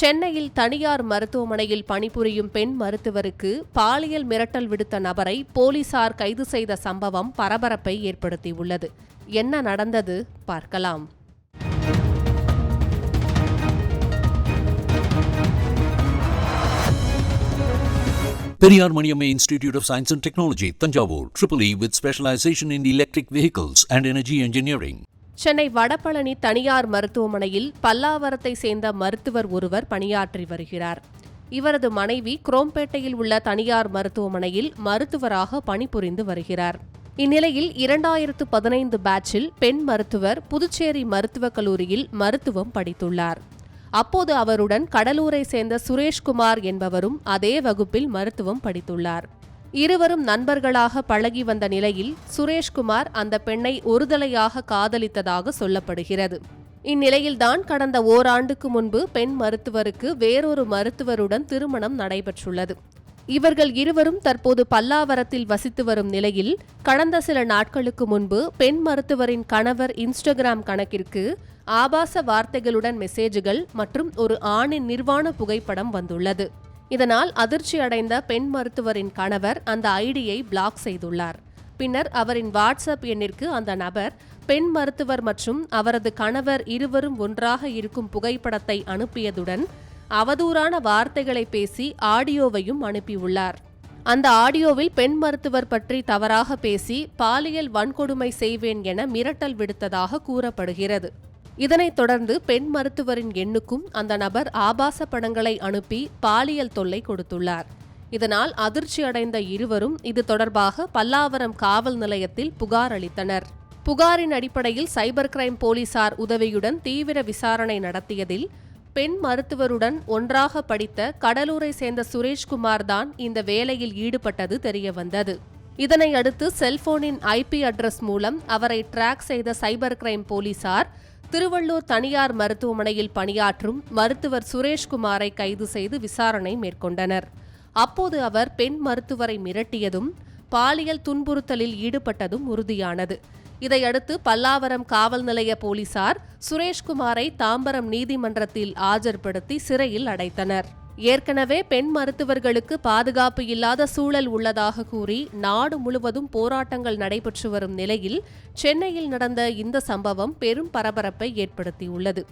சென்னையில் தனியார் மருத்துவமனையில் பணிபுரியும் பெண் மருத்துவருக்கு பாலியல் மிரட்டல் விடுத்த நபரை போலீசார் கைது செய்த சம்பவம் பரபரப்பை ஏற்படுத்தியுள்ளது என்ன நடந்தது பார்க்கலாம் Periyar Maniammai institute of science and technology Thanjavur triple E with specialisation in electric vehicles and energy engineering Chennai Vadapalani தனியார் மருத்துவமனையில் பல்லாவரத்தை சேர்ந்த மருத்துவர் ஒருவர் பணியாற்றி வருகிறார். இவரது மனைவி குரோம்பேட்டையில் உள்ள தனியார் மருத்துவமனையில் மருத்துவராக பணிபுரிந்து வருகிறார். இந்நிலையில் இரண்டாயிரத்து பதினைந்து பேட்சில் பெண் மருத்துவர் புதுச்சேரி மருத்துவக் கல்லூரியில் மருத்துவம் படித்துள்ளார். அப்போது அவருடன் கடலூரை சேர்ந்த சுரேஷ்குமார் என்பவரும் அதே வகுப்பில் மருத்துவம் படித்துள்ளார். இருவரும் நண்பர்களாக பழகி வந்த நிலையில் சுரேஷ்குமார் அந்த பெண்ணை ஒருதலையாக காதலித்ததாக சொல்லப்படுகிறது. இந்நிலையில்தான் கடந்த ஓராண்டுக்கு முன்பு பெண் மருத்துவருக்கு வேறொரு மருத்துவருடன் திருமணம் நடைபெற்றுள்ளது. இவர்கள் இருவரும் தற்போது பல்லாவரத்தில் வசித்து வரும் நிலையில் கடந்த சில நாட்களுக்கு முன்பு பெண் மருத்துவரின் கணவர் இன்ஸ்டாகிராம் கணக்கிற்கு ஆபாச வார்த்தைகளுடன் மெசேஜ்கள் மற்றும் ஒரு ஆணின் நிர்வாண புகைப்படம் வந்துள்ளது. இதனால் அதிர்ச்சி அடைந்த பெண் மருத்துவரின் கணவர் அந்த ஐடியை பிளாக் செய்துள்ளார். பின்னர் அவரின் வாட்ஸ்அப் எண்ணிற்கு அந்த நபர் பெண் மருத்துவர் மற்றும் அவரது கணவர் இருவரும் ஒன்றாக இருக்கும் புகைப்படத்தை அனுப்பியதுடன் அவதூறான வார்த்தைகளை பேசி ஆடியோவையும் அனுப்பியுள்ளார். அந்த ஆடியோவில் பெண் மருத்துவர் பற்றி தவறாக பேசி பாலியல் வன்கொடுமை செய்வேன் என மிரட்டல் விடுத்ததாக கூறப்படுகிறது. இதனைத் தொடர்ந்து பெண் மருத்துவரின் எண்ணுக்கும் அந்த நபர் ஆபாச படங்களை அனுப்பி பாலியல் தொல்லை கொடுத்துள்ளார். இதனால் அதிர்ச்சி அடைந்த இருவரும் இது தொடர்பாக பல்லாவரம் காவல் நிலையத்தில் புகார் அளித்தனர். புகாரின் அடிப்படையில் சைபர் கிரைம் போலீசார் உதவியுடன் தீவிர விசாரணை நடத்தியதில் பெண் மருத்துவருடன் ஒன்றாக படித்த கடலூரை சேர்ந்த சுரேஷ்குமார் தான் இந்த வேலையில் ஈடுபட்டது தெரியவந்தது. இதனை அடுத்து செல்போனின் ஐபி அட்ரஸ் மூலம் அவரை டிராக் செய்த சைபர் கிரைம் போலீசார் திருவள்ளூர் தனியார் மருத்துவமனையில் பணியாற்றும் மருத்துவர் சுரேஷ்குமாரை கைது செய்து விசாரணை மேற்கொண்டனர். அப்போது அவர் பெண் மருத்துவரை மிரட்டியதும் பாலியல் துன்புறுத்தலில் ஈடுபட்டதும் உறுதியானது. இதையடுத்து பல்லாவரம் காவல் நிலைய போலீசார் சுரேஷ்குமாரை தாம்பரம் நீதிமன்றத்தில் ஆஜர்படுத்தி சிறையில் அடைத்தனர். ஏற்கனவே பெண் மருத்துவர்களுக்கு பாதுகாப்பு இல்லாத சூழல் உள்ளதாக கூறி நாடு முழுவதும் போராட்டங்கள் நடைபெற்று வரும் நிலையில் சென்னையில் நடந்த இந்த சம்பவம் பெரும் பரபரப்பை ஏற்படுத்தியுள்ளது.